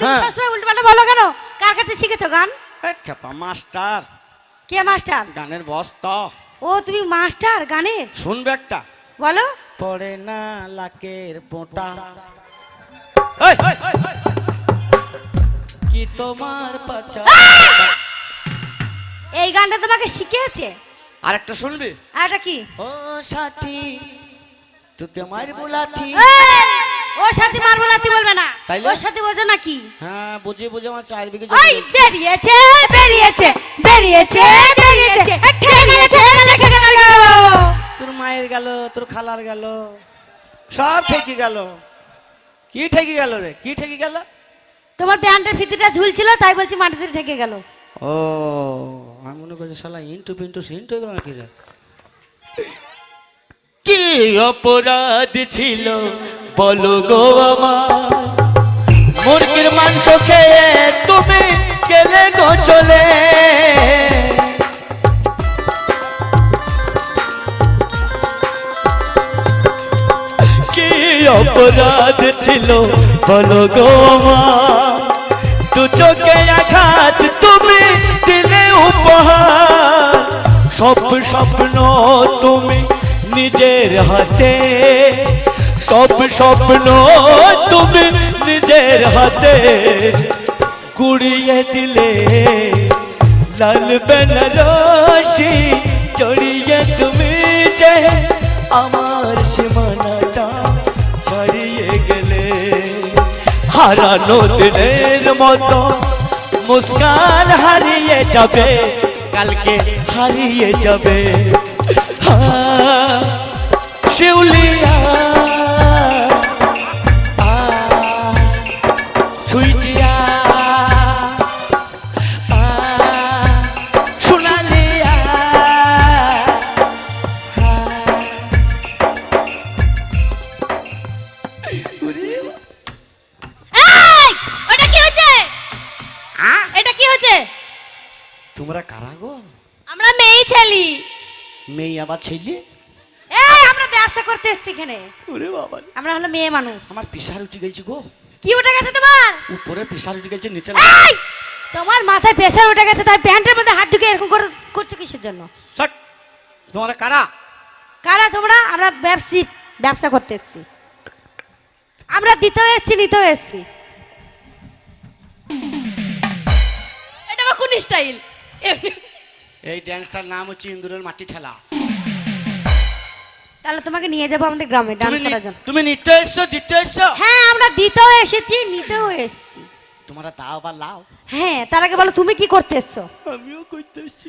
তুমি হ্যাঁ। সবসময় উল্টোপাল্টা বলো কেন? কার কাছে শিখেছো গান? এ, খেপা মাস্টার। কে মাস্টার? গানের বস্তা। ও তুমি মাস্টার গানের? শুনবে একটা। বলো। পড়ে না লাকের পোটা। এই, এই, এই, এই। কি তোমার পাচা? এই গানটা তোমাকে শিখিয়েছে? আর একটা শুনবি? আর এটা কি? ও সাথী তোকে মারবো লাঠি। এই, ওর সাথে মারবো লাতি বলবে না। তাইলে? ওর সাথে বোঝো নাকি হ্যাঁ বুঝে বুঝে আমার চার বিঘে ওই। বেরিয়েছে বেরিয়েছে বেরিয়েছে বেরিয়েছে। তোর মায়ের গেল তোর খালার গেল সব ঠেকে গেল। কি ঠেকে গেল রে? কি ঠেকে গেল? তোমার প্যান্টের ফিতিটা ঝুলছিল তাই বলছি মাটিতে ঠেকে গেল। ও আমি মনে করছি শালা ইন্টু পিন্টু সিন্টু এগুলো নাকি রে? কি অপরাধ ছিল? বলো গো আমার, মুরগির মাংস খেয়ে তুমি গেলে গো চলে। কি অপরাধ ছিল বলো গো আমার, দু চোখে আঘাত তুমি দিলে উপহার। সব স্বপ্ন তুমি নিজের হাতে সব স্বপ্ন তুমি নিজের হাতে কুড়িয়ে দিলে। লাল বেনারসি চড়িয়ে তুমি যে আমার সীমানাটা ছাড়িয়ে গেলে। হারানো দিনের মতো মুস্কান হারিয়ে যাবে কালকে হারিয়ে যাবে। হ্যাঁ, শিউলিয়া ছেলে এই আমরা ব্যবসা করতে এসেছি এখানে। ওরে বাবা। আমরা হলো মেয়ে মানুষ। আমার পিসার উঠে গেছে গো। কি উঠে গেছে তোমার? উপরে পিসার উঠে গেছে নিচে এই! তোমার মাথায় প্রেশার উঠে গেছে তাই প্যান্টের মধ্যে হাত ঢুকে এরকম করে করছ কিসের জন্য? শট তোমরা কারা? কারা তোমরা? আমরা ব্যবসি ব্যবসা করতে এসেছি। আমরা দিতেও এসেছি নিতেও এসেছি। এটা আবার কোন স্টাইল এই ড্যান্সটার নাম হচ্ছে ইন্দুরের মাটি ঠেলা। তাহলে তোমাকে নিয়ে যাব আমাদের গ্রামে ডান্স করার জন্য। তুমি নিতে এসছো দিতে এসছো? হ্যাঁ আমরা দিতেও এসেছি নিতেও এসেছি। তোমরা দাও বা লাও। হ্যাঁ তার আগে বলো তুমি কি করতে এসছো? আমিও করতে এসছি।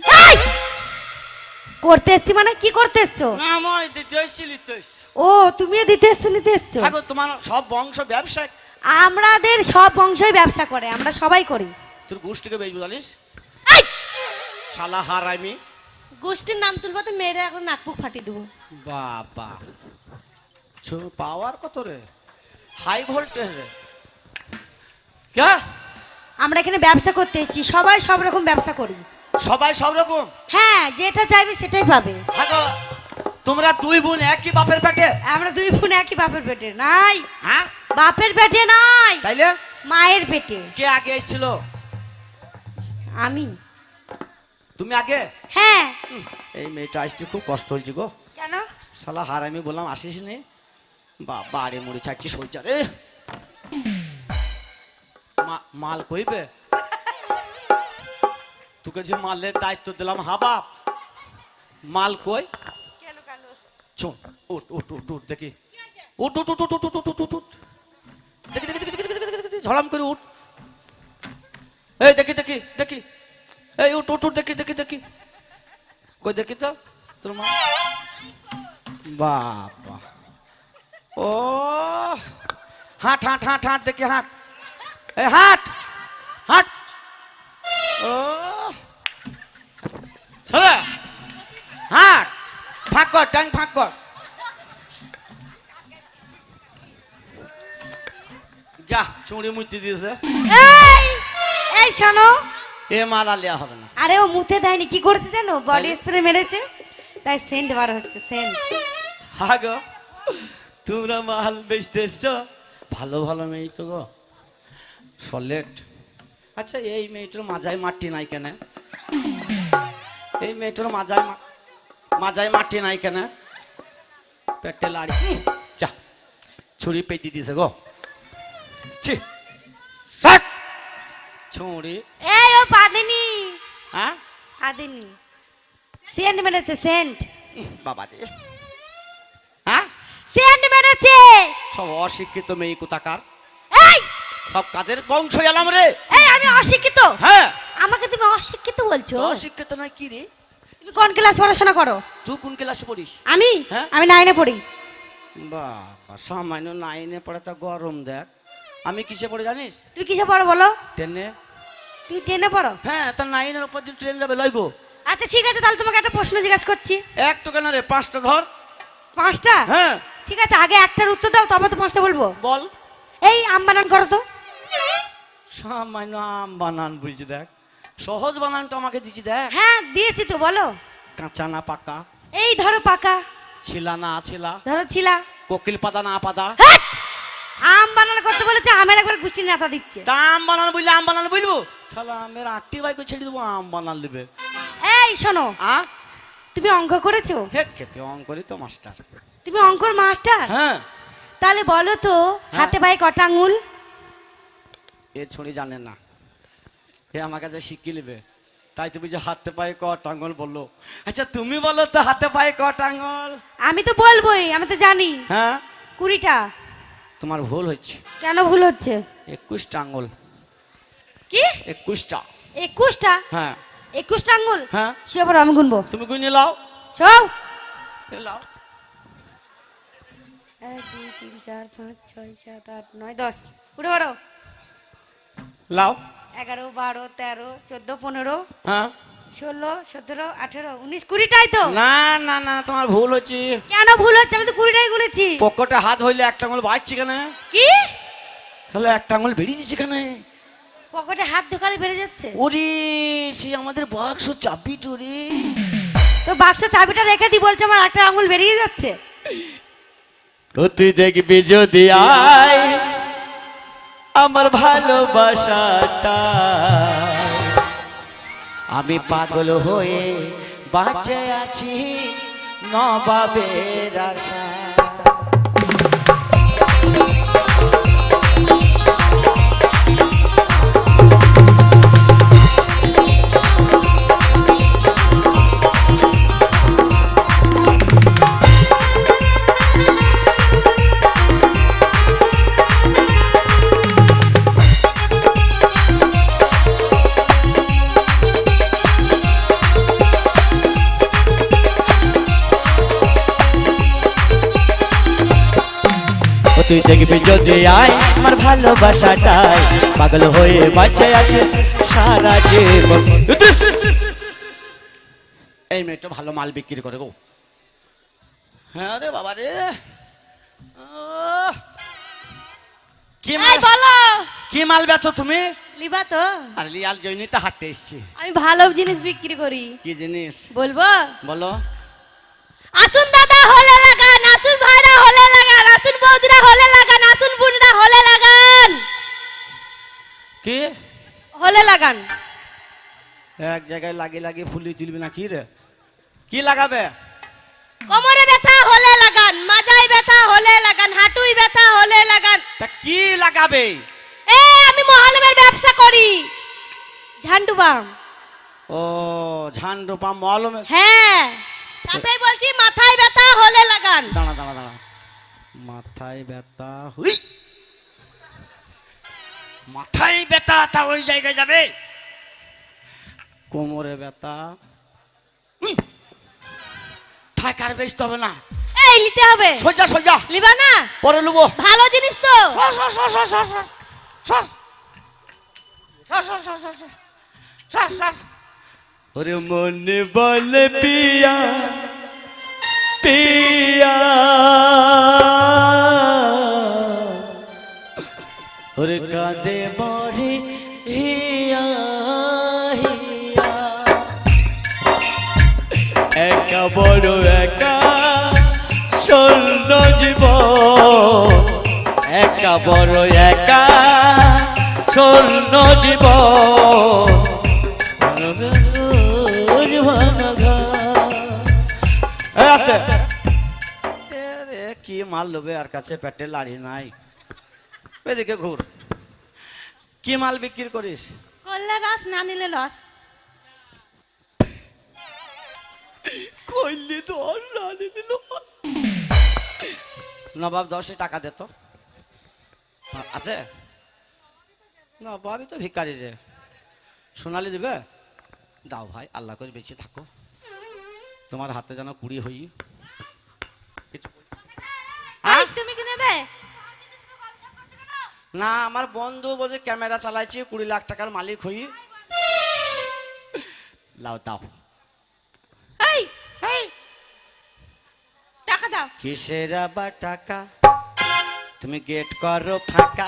করতে এসছি মানে কি করতে এসছো? মই দিতে এসছি নিতে এসছি। ও তুমিও দিতে এসছো নিতে এসছো? থাকো তোমার সব বংশ ব্যবসা আমাদের সব বংশই ব্যবসা করে আমরা সবাই করি। তোর গোষ্ঠীকে বেচবো জানিস! শালা হার আমি গোষ্ঠীর নাম তুলবো তো মেয়েরা এখন নাকপুক ফাটিয়ে দেবো। বাবা। পাওয়ার কত রে? হাই ভোল্টেজ রে। কে আমরা এখানে ব্যবসা করতে এসেছি সবাই সব রকম ব্যবসা করি। সবাই সব রকম? হ্যাঁ যেটা চাইবে সেটাই পাবে। থাকো তোমরা দুই বোন একই বাপের পেটে? আমরা দুই বোন একই বাপের পেটে নাই। হ্যাঁ? বাপের পেটে নাই। তাইলে? মায়ের পেটে। কে আগে এসেছিল? আমি। তুমি আগে? হ্যাঁ। এই মেয়েটা আসতে খুব কষ্ট হয়েছে গো। কেন? শালা হার আমি বললাম আসিস নে। বাবা আরে মুড়ি ছাড়ছি সইজা রে। মাল কইবে? তোকে যে মালের দায়িত্ব দিলাম হাবাব মাল কই? চল উঠ উঠ উঠ উঠ দেখি। উঠ উঠ উঠ উঠ উঠ উঠ উঠ উঠ। দেখি দেখি দেখি দেখি দেখি দেখি ঝড়াম করে উঠ। এই দেখি দেখি দেখি। এই উঠ উঠ দেখি দেখি দেখি। কই, দেখি তো, তোর মা। বাবা। ও, হাট হাট হাট হাট, দেখি, হাট। এই, হাট হাট। ও। সরে হাট, ফাঁক কর, ট্যাং ফাঁক কর। যা, চুড়ি মুতি দিয়েছে। এই এই, শোনো। এ মাল লিয়া হবে না। আরে ও মুতে দেয়নি কি করেছে জানো? বডি? স্প্রে মেরেছে তাই সেন্ট বার হচ্ছে সেন্ট হাগো তোমরা মাল বেচতে এসছো ভালো ভালো মেয়ে তো গো। সলেট। আচ্ছা এই মেয়েটার মাজায় মাটি নাই কেন? এই মেয়েটার মাজায় মাজায় মাটি নাই কেন? পেটে লাড়ি। যা ছুরি পেটি দিছে গো। ছি ছুরি ও পাদিনি। হ্যাঁ? পাদিনি। সেন্ট মেরেছে সেন্ট। বাবা রে। হ্যাঁ? সেন্ট মেরেছে। সব অশিক্ষিত মেয়ে কোথাকার? এই! সব কাদের বংশ এলাম রে? এই আমি অশিক্ষিত। হ্যাঁ। আমাকে তুমি অশিক্ষিত বলছো? অশিক্ষিত নয় কি রে? তুমি কোন ক্লাস পড়াশোনা করো? তুই কোন ক্লাসে পড়িস? আমি? হ্যাঁ? আমি নাইনে পড়ি। বাবা সামান্য নাইনে পড়ে তা গরম দেখ। আমি কিসে পড়ে জানিস? তুমি কিসে পড়ো বলো? ট্রেনে তুমি টেনে পড়ো? হ্যাঁ তা নাইনের উপর দিয়ে ট্রেন যাবে লয় গো আচ্ছা ঠিক আছে তাহলে তোমাকে একটা প্রশ্ন জিজ্ঞাসা করছি। এক তো কেন রে? পাঁচটা ধর। পাঁচটা? হ্যাঁ। ঠিক আছে আগে একটার উত্তর দাও তবে তো পাঁচটা বলব। বল। এই আম বানান করো তো। সামান্য আম বানান বুঝছি দেখ। সহজ বানানটা আমাকে দিচ্ছি দেখ। হ্যাঁ দিয়েছি তো বলো। কাঁচা না পাকা। এই ধরো পাকা। ছিলা না ছিলা। ধরো ছিলা। কোকিল পাতা না পাতা! আম বানান করতে বলেছে আমের একবার গুষ্টি নেতা দিচ্ছে। তা আম বানান বুঝলে আম বানান বুঝব শালা আমের আটটি বাইকে ছেড়ে দেবো আম বানান নেবে এই শোনো। আ? তুমি অঙ্ক করেছ? হেড খেতে অঙ্করই তো মাস্টার। তুমি অঙ্কর মাস্টার? হ্যাঁ। তাহলে বলো তো হাতে পায়ে কটা আঙুল? এ ছড়ি জানে না। এ আমার কাছে শিখিয়ে নেবে। তাই তুমি যে হাতে পায়ে ক টাঙ্গল বলল। আচ্ছা তুমি বলো তো হাতে পায়ে ক টাঙ্গল আমি তো বলবোই আমি তো জানি। হ্যাঁ। কুড়িটা। তোমার ভুল হচ্ছে কেন ভুল হচ্ছে? একুশটা আঙ্গুল কি? একুশটা। একুশটা? হ্যাঁ। একুশটা আঙুল হ্যাঁ। সে বড় আমি গুনবো। তুমি গুনে লাও সব? লাও এক দুই তিন চার পাঁচ ছয় সাত আট নয় দশ। উঠে বড় লাও এগারো বারো তেরো চোদ্দ পনেরো হ্যাঁ। ষোলো সতেরো আঠেরো উনিশ কুড়িটাই তো। না না না তোমার ভুল হচ্ছে। কেন ভুল হচ্ছে? আমি তো কুড়িটাই গুনেছি। পকেটে হাত হইলে একটা আঙুল বাড়ছে কেন? কি? তাহলে একটা আঙুল বেরিয়ে যাচ্ছে কেন? পকেটে হাত ঢোকালে বেড়ে যাচ্ছে। ওরে সে আমাদের বাক্স চাবি টোরে তো বাক্স চাবিটা রেখে দি বলছে আমার একটা আঙুল বেরিয়ে যাচ্ছে। তো তুই দেখবি যদি আয় আমার ভালোবাসাটা আমি পাগল হয়ে বাঁচে আছি নবাবের আশা তুই দেখবি যদি আয় আমার ভালোবাসাটাই পাগল হয়ে বাঁচে আছিস সারা জীবন। এই মেয়েটা ভালো মাল বিক্রি করে গো। হ্যাঁ রে বাবা রে। কি মাল বলো। কি মাল বেচো তুমি? লিবা তো। আর লিয়াল জয়নিতে হাঁটতে এসছি। আমি ভালো জিনিস বিক্রি করি। কি জিনিস? বলব? বলো। আসুন দাদা হলে লাগান। আসুন ভাইরা হলে লাগান। আসুন বৌদিরা হলে লাগান আসুন বোনরা হলে লাগান। কি? হলে লাগান। এক জায়গায় লাগিয়ে লাগিয়ে ফুলি তুলবি না কি রে? কি লাগাবে? কোমরে ব্যথা হলে লাগান মাজায় ব্যথা হলে লাগান হাঁটুই ব্যথা হলে লাগান। তা কি লাগাবে? এ আমি মহানবের ব্যবসা করি। ঝান্ডু বাম। ও ঝান্ডু পাম মলমে হ্যাঁ তাতেই বলছি মাথায় ব্যথা হলে লাগান। দাঁড়া দাঁড়া দাঁড়া। মাথায় ব্যথা হুই মাথায় ব্যথা তা ওই জায়গায় যাবে কোমরে ব্যথা হুই। থাক আর হবে না এই নিতে হবে সোজা সোজা লিবা না পরে লুবো ভালো জিনিস তো সর সর সর সর সর সর সর সর সর সর সর সর সর সর ওরে মনে বলে পিয়া পিয়া কাঁদে মরে হিয়া হিয়া। একা, বড় একা শূন্য জীব একা, বড় একা শূন্য। এই আছে। কি মাল লোবে আর কাছে পেটে লাড়ি নাই। এদিকে ঘুর। কি মাল বিক্রি করিস? করলে রস না নিলে লস। কইলি দশ রানি দিল নবাব দশে টাকা দে তো। আছে? নবাবই তো ভিকারি রে। সোনালি দিবে? দাও ভাই আল্লাহ করে বেঁচে থাকো। তোমার হাতে যেন কুড়ি হই কিছু এই, তুমি কি নেবে না আমার বন্ধু বলছে ক্যামেরা চালাইছি কুড়ি লাখ টাকার মালিক হই। লাও দাও। এই এই। টাকা দাও। কিসের আবার টাকা? তুমি গেট করো ফাঁকা।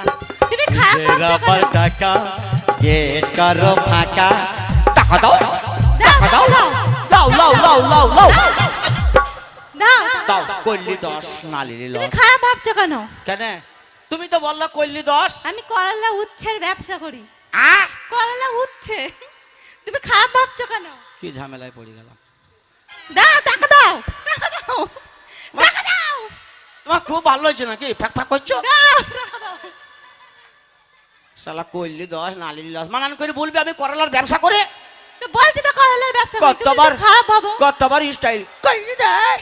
তুমি খারাপ কিসের আবার টাকা? গেট করো ফাঁকা। টাকা দাও। দাও, টাকা দাও। দাও, লাও লাও লাও লাও লাও। দাও। দাও কল্লি দশ নালিলি তুমি খারাপ ভাবছ কেন? কেন? তুমি তো বললা কল্লি দশ। আমি করলা উচ্ছের ব্যবসা করি। আ? করলা উচ্ছে। তুমি খারাপ ভাবছ কেন? কি ঝামেলায় পড়ে গেলাম। দাও টাকা দাও টাকা দাও টাকা দাও। তোমার খুব ভালো হয়েছে নাকি? ফ্যাক ফ্যাক করছ? শালা কল্লি দশ নালিলি লস মানান করে বলবি আমি করলার ব্যবসা করে? তো বলছি তো করলার ব্যবসা কতবার খারাপ ভাবো। কতবার স্টাইল কইলি দশ।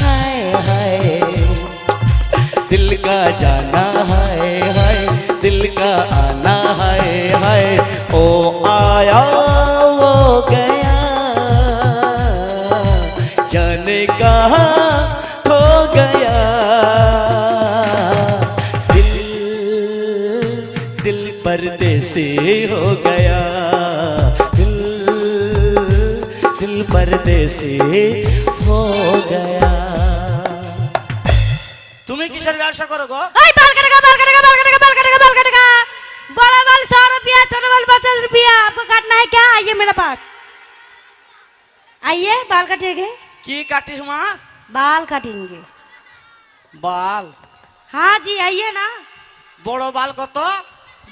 हाय हाय। दिल का जाना हाय हाय। दिल का आना हाय हाय। ओ आया वो गया। जाने कहा खो गया। दिल दिल परदेसी हो गया। दिल दिल परदेसी हो गया তুমি কিসের ব্যবসা করো গো ओए बाल कटेगा बाल कटेगा बाल कटेगा बाल कटेगा बाल कटेगा बड़ा बाल सौ रुपया छोटा बाल पचास रुपया आपको काटना है क्या आइए मेरे पास आइए बाल काटेंगे কি কাটিস মা बाल काटेंगे বাল हाँ जी आइए ना বড় বাল কত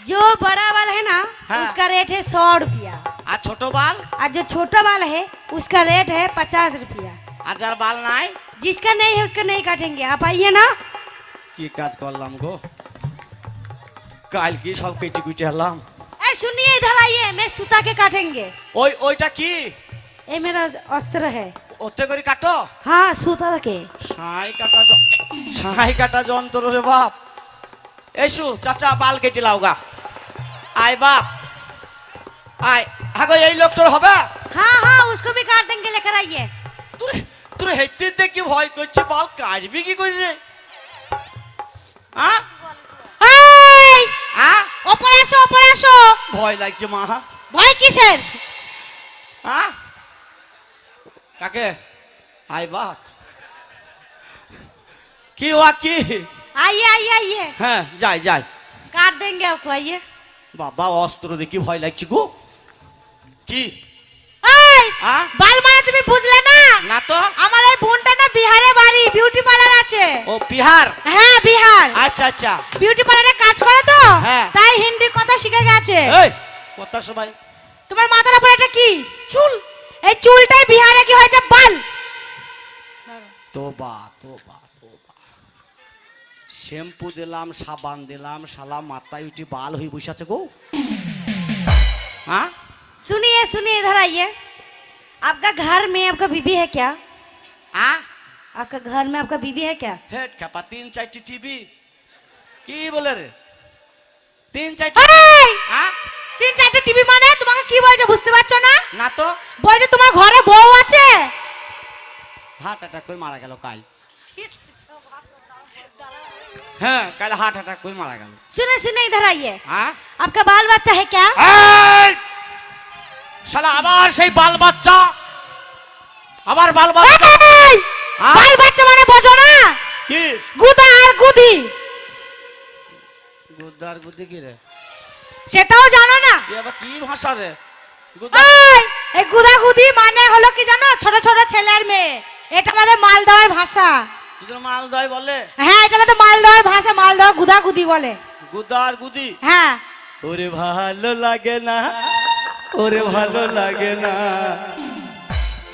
जो बड़ा बाल है ना हाँ। उसका रेट है सौ रुपया আর ছোট বাল और जो छोटा बाल है उसका रेट है पचास रुपया আর যার বাল নাই जिसका नहीं है उसका नहीं काटेंगे आप आइए ना কি কাজ করলাম গো কাল কি সব কেটে কুটে হলাম ए सुनिए इधर आइए मैं सूता के काटेंगे ওই ওইটা কি ये मेरा अस्त्र है ওতে করে কাটো हाँ सूता के সাঁই কাটা য- সাঁই কাটা যন্ত্র রে বাপ এসু চাচা বাল কেটে লাও গা আয় বাপ আয় হাগো এই লোকটার হবে हाँ हाँ उसको भी काट देंगे लेकर आइए তোর তোর হেঁটে দেখি ভয় করছে বাল কাজবি কি করছে? হ্যাঁ হ্যাঁ ওপরে ভয় লাগছে মা। ভয় কিসের? হ্যাঁ কাকে? আই বাপ। কি ওয়া কি? আইয়ে আইয়ে আইয়ে। হ্যাঁ যাই যাই। কার দেঙ্গে আপকো বাবা অস্ত্র দেখি ভয় লাগছে গো। কি? এই, হ্যাঁ বাল মানে তুমি বুঝলে না না তো আমার এই বোনটা না বিহারে বাড়ি বিউটি পার্লার আছে ও বিহার হ্যাঁ বিহার আচ্ছা আচ্ছা বিউটি পার্লারে কাজ করে তো হ্যাঁ। তাই হিন্দি কথা শিখে গেছে এই কথা সবাই তোমার মাথার উপরে এটা কি চুল এই চুলটাই বিহারে কি হয়েছে বাল তোবা তোবা তোবা শ্যাম্পু দিলাম সাবান দিলাম শালা মাথায় উঠি বাল হয়ে বসে আছে গো হ্যাঁ सुनिए सुनिए इधर आइए आपका घर में आपका बीबी है क्या আ आपका घर में आपका बीबी है क्या হেড খেপা তিন চারটি টিভি কি বলে রে তিন চারটি এই! হ্যাঁ তিন চারটে টিভি মানে তোমাকে কি বলছে বুঝতে পারছো না না তো বলছে তোমার ঘরে বউ আছে হার্ট অ্যাটাক করে মারা গেল কাল হ্যাঁ কাল হার্ট অ্যাটাক করে মারা গেল सुने सुने इधर आइए হ্যাঁ आपका बाल बच्चा है क्या এই! শালা আবার সেই বাল বাচ্চা আবার বাল বাচ্চা! হ্যাঁ? বাল বাচ্চা মানে বোঝো না? কি? গুদা আর গুদি। গুদ্দার গুদি কি রে? সেটাও জানো না? এ আবার কি ভাষা রে? এই গুদা গুদি মানে হলো কি জানো? ছোট ছোট ছেলের মেয়ে। এটা আমাদের মালদহের ভাষা। দুজন মাল বলে? হ্যাঁ এটা আমাদের মালদহের ভাষা মালদহ গুদা গুদি বলে। গুদা আর গুদি? হ্যাঁ। ওরে ভালো লাগে না। ওরে ভালো লাগে না।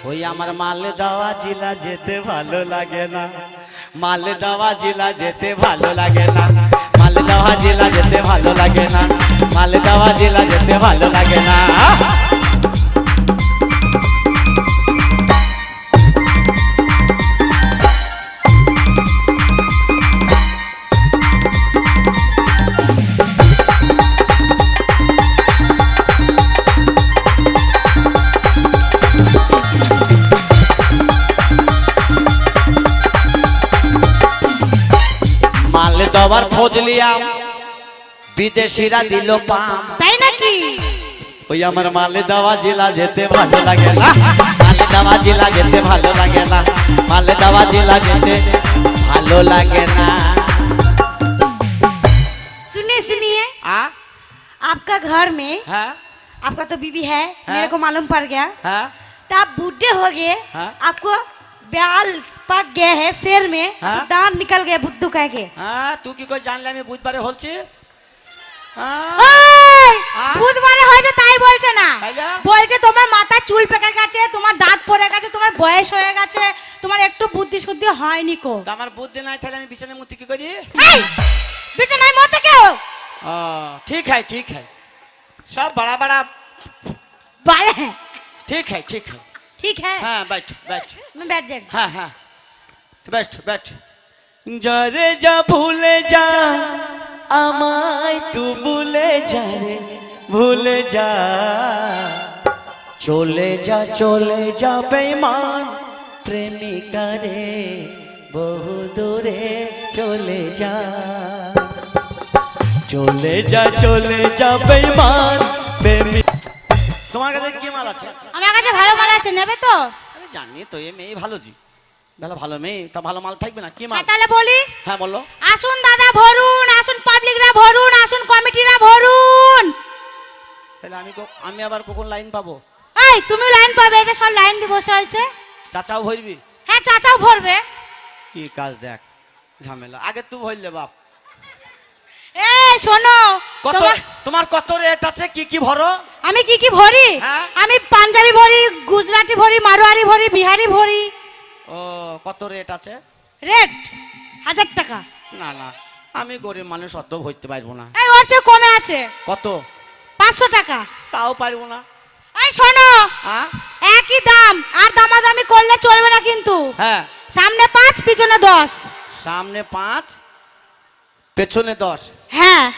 ওই আমার মাল দেওয়া জিলা যেতে ভালো লাগে না। মাল দেওয়া জিলা যেতে ভালো লাগে না। মাল দেওয়া জিলা যেতে ভালো লাগে না। মাল দেওয়া জিলা যেতে ভালো লাগে না। খোঁজ লিয়াম বিদেশিরা দিল পাম তাই নাকি ওই আমার মালে দেওয়া জেলা যেতে ভালো লাগে না মালে দেওয়া জেলা যেতে ভালো লাগে না মালে দেওয়া জেলা যেতে ভালো লাগে না सुनिए सुनिए आ आपका घर में हाँ आपका तो बीबी है हाँ। मेरे को मालूम पड़ गया हाँ तो आप बूढ़े हो गए हाँ। आपको ब्याल पक गया है शेर में हाँ। तो दांत निकल गए बुद्धू कह के हाँ तू কি কই জানলে আমি বুধবারে হলছি হ্যাঁ ওই, হ্যাঁ? বুধবারে হয়েছে তাই বলছে না তাইলে? বলছে তোমার মাথা চুল পেকে গেছে তোমার দাঁত পড়ে গেছে তোমার বয়স হয়ে গেছে তোমার একটু বুদ্ধি শুদ্ধি হয়নি কো তো আমার বুদ্ধি নাই তাহলে আমি বিছানার মধ্যে কি করি এই, বিছানায় মতে কেউ आ, ठीक है ठीक है सब बड़ा बड़ा বলে হ্যাঁ ठीक है ठीक है ঠিক হ্যাঁ हाँ बैठ बैठ मैं बैठ जाए हाँ हाँ বেস্ট বেস্ট জরে যা ভুলে যা আমায় তু ভুলে যা ভুলে যা। চলে যা চলে যা বেমান প্রেমিকা রে বহু দূরে চলে যা। চলে যা চলে যা বেমান প্রেমিক তোমার কাছে কি মাল আছে? আমার কাছে ভালো মাল আছে নেবে তো? আমি জানি তো এই মেয়ে ভালো জি। ভালো ভালো মেয়ে তা ভালো মাল থাকবে না? কি মাল? হ্যাঁ, তাহলে বলি। হ্যাঁ বলো। আসুন দাদা ভরুন আসুন পাবলিকরা ভরুন আসুন কমিটিরা ভরুন। তাহলে আমি আমি আবার কখন লাইন পাবো? এই তুমি লাইন পাবে এদের সব লাইন দিয়ে বসে হয়েছে চাচাও ভরবি? হ্যাঁ চাচাও ভরবে। কি কাজ দেখ ঝামেলা। আগে তুই ভরলে বাপ। এই শোনো কত তোমার- তোমার কত রেট আছে? কি কি ভরো? আমি কি কি ভরি? হ্যাঁ? আমি পাঞ্জাবি ভরি গুজরাটি ভরি মারোয়ারি ভরি বিহারি ভরি। ও কত রেট আছে? রেট হাজার টাকা। না না আমি গরিব মানুষ অত ভরতে পারব না। এই ওর চেয়ে কমে আছে। কত? পাঁচশো টাকা। তাও পারব না। এই শোনো। হ্যাঁ? একই দাম আর দামাদামি করলে চলবে না কিন্তু। হ্যাঁ। সামনে পাঁচ পিছনে দশ। সামনে পাঁচ পেছনে দশ। হ্যাঁ।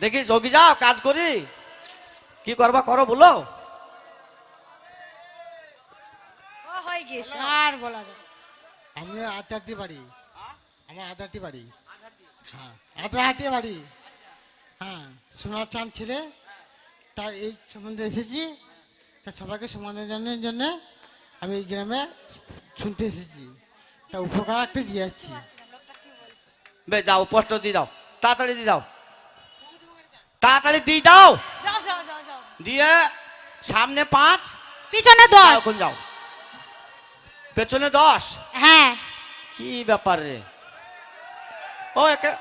দেখিস ওগি যাও কাজ করি। কি করবা করো বলো। হয়ে গেছে আর বলা যাবে আমি আধারটি বাড়ি। আমার আধারটি বাড়ি। হ্যাঁ আধারহাটি বাড়ি। হ্যাঁ সোনার চাঁদ ছেলে। তা এই সম্বন্ধে এসেছি। তা সবাইকে সমাধানের জন্য আমি এই গ্রামে শুনতে এসেছি। তা উপকার একটা দিয়ে আসছি। বে দাও পোস্ট দিয়ে দাও। তাড়াতাড়ি দিয়ে দাও। তাড়াতাড়ি দিয়ে দাও। যাও যাও যাও যাও। দিয়ে সামনে পাঁচ। পিছনে দশ। এখন যাও। পেছনে দশ? হ্যাঁ। কি ব্যাপার রে? ও একে।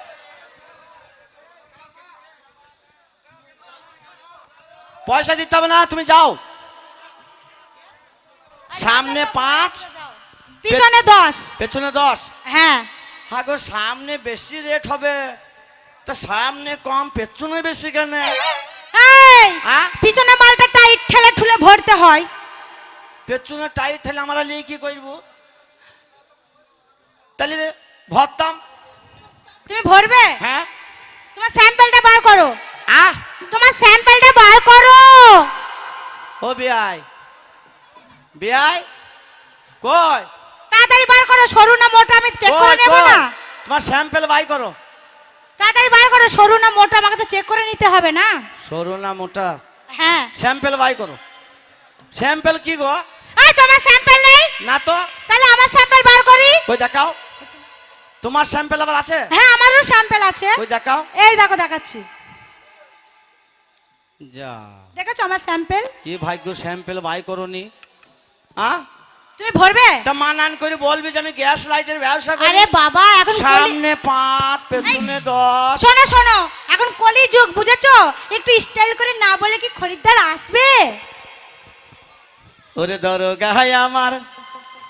পয়সা দিতে হবে না তুমি যাও। সামনে পাঁচ। পিছনে দশ। পেছনে দশ। হ্যাঁ। হ্যাঁ গো সামনে বেশি রেট হবে। তা সামনে কম পেছনে বেশি কেন? হ্যাঁ? পিছনে মালটা টাইট ঠেলে ঠুলে ভরতে হয়। পেছনে টাইট তাহলে আমরা নিয়ে কি করব? তাহলে ভরতাম। তুমি ভরবে? হ্যাঁ। তোমার স্যাম্পলটা বার করো। আহ! তোমার স্যাম্পলটা বার করো। ও বিয়াই। বিয়াই? কই? তাড়াতাড়ি বার করো সরু না মোটা আমি চেক করে নেব না। তোমার স্যাম্পেল বাই করো। তাড়াতাড়ি বার করো সরু না মোটা আমাকে তো চেক করে নিতে হবে না। সরু না মোটা। হ্যাঁ। স্যাম্পেল বাই করো। স্যাম্পেল কি গো? এই তোমার স্যাম্পল নেই? না তো। তাহলে আমার স্যাম্পল বার করি। কই দেখাও। তোমার স্যাম্পেল আবার আছে? হ্যাঁ আমারও স্যাম্পল আছে। কই দেখাও। এই দেখো দেখাচ্ছি। যা। দেখেছ আমার স্যাম্পল কি ভাগ্য স্যাম্পেল বাই করনি। আ? তুমি ভরবে? তা মানান করে বলবি যে আমি গ্যাস লাইটের ব্যবসা করি। আরে বাবা এখন সামনে পাঁচ পেছনে দশ। শোনো শোনো এখন কলি যুগ বুঝেছ? একটু স্টাইল করে না বলে কি খরিদ্দার আসবে? ওরে দরগা আমার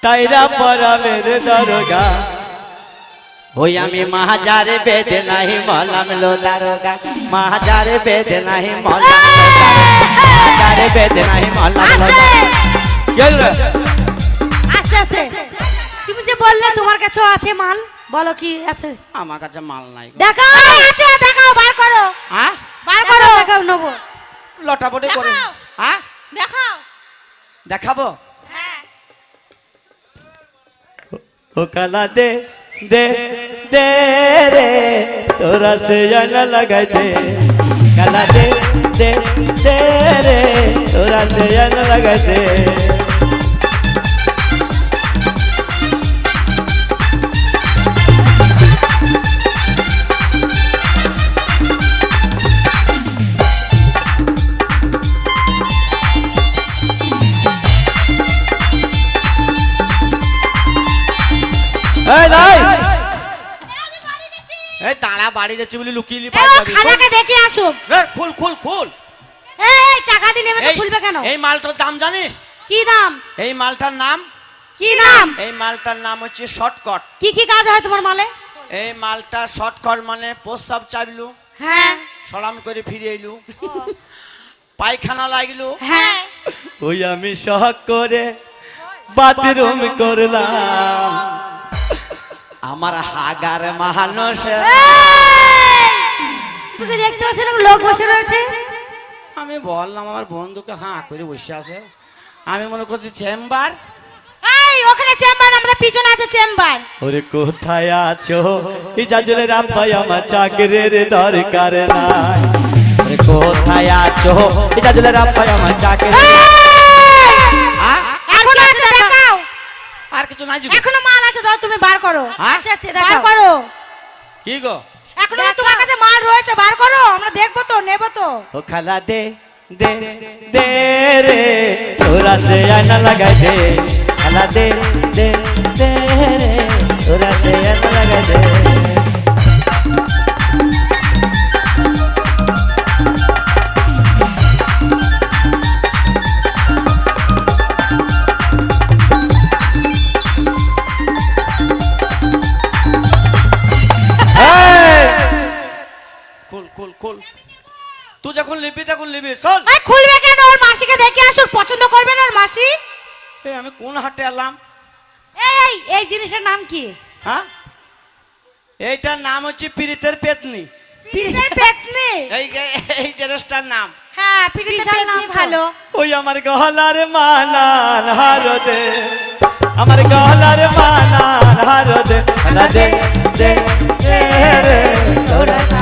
তাইরা পরাবের দরগা ওই আমি মাহাজারে বেদে নাহি মলাম লো দারোগা মাহাজারে বেদে নাহি মলাম। মাহাজারে বেদে নাহি মলাম লো আস্তে? আস্তে আস্তে তুমি যে বললে তোমার কাছে আছে মাল বলো কি আছে আমার কাছে মাল নাই। দেখাও আছে দেখাও বার করো হ্যাঁ বার করো দেখাও নেব লটাপটি করে হ্যাঁ দেখাও দেখাবো? হ্যাঁ। ও কালা দে দে দে রে তোরা সে জানা লাগাই দে। কালা দে দে দে রে তোরা সে জানা লাগাই দে। এই নাই এই তারা বাড়ি যাচ্ছে বলে লুকিয়ে এ, খালাকে দেখে আসুক। এই, খুল খুল খুল। এই এই, টাকা দিয়ে নেবে তো খুলবে কেন? এই মালটার দাম জানিস? কি নাম এই মালটার নাম? কি নাম? এই মালটার নাম হচ্ছে শর্টকট। কি কি কাজ হয় তোমার মালে? এই মালটা শর্টকট মানে প্রস্রাব চাইলু। হ্যাঁ। সলাম করে ফিরে এলু। পায়খানা লাগল। হ্যাঁ। ওই আমি শখ করে বাথরুম করলাম। আমার হাগার মানুষ। তুমি দেখতে পাচ্ছ লোক বসে রয়েছে। আমি বললাম আমার বন্ধুকে হাঁ করে বসে আছে। আমি মনে করছি চেম্বার। এই ওখানে চেম্বার আমাদের পিছনে আছে চেম্বার। ওরে কোথায় আছো? ইজাজুলের আব্বাই আমার চাকরির দরকার নাই। ওরে কোথায় আছো? ইজাজুলের আব্বাই আমার চাকরি আর কিছু নাই জিগো। এখনও মাল আছে দাও তুমি বার করো? আচ্ছা আচ্ছা বার করো। কি গো? এখনও তোমার কাছে মাল রয়েছে বার করো আমরা দেখব তো নেব তো। ও খালা দে দে দে রে তোরা সে আয়না লাগাই দে। খালা দে দে দে রে তোরা সে আয়না লাগাই দে। লিবি চল এই খুলবে কেন ওর মাসিকে দেখে আসুক পছন্দ করবে না ওর মাসি এই আমি কোন হাটে এলাম এই এই এই জিনিসের নাম কি হ্যাঁ এইটার নাম হচ্ছে পীড়িতের পেতনি পিরিতের পেতনি এই এই ড্রেসটার নাম হ্যাঁ পিরিতের পেতনি ভালো ওই আমার গহলার মানান হার দে আমার গহলার মানান হার দে দে দে দে রে তোরা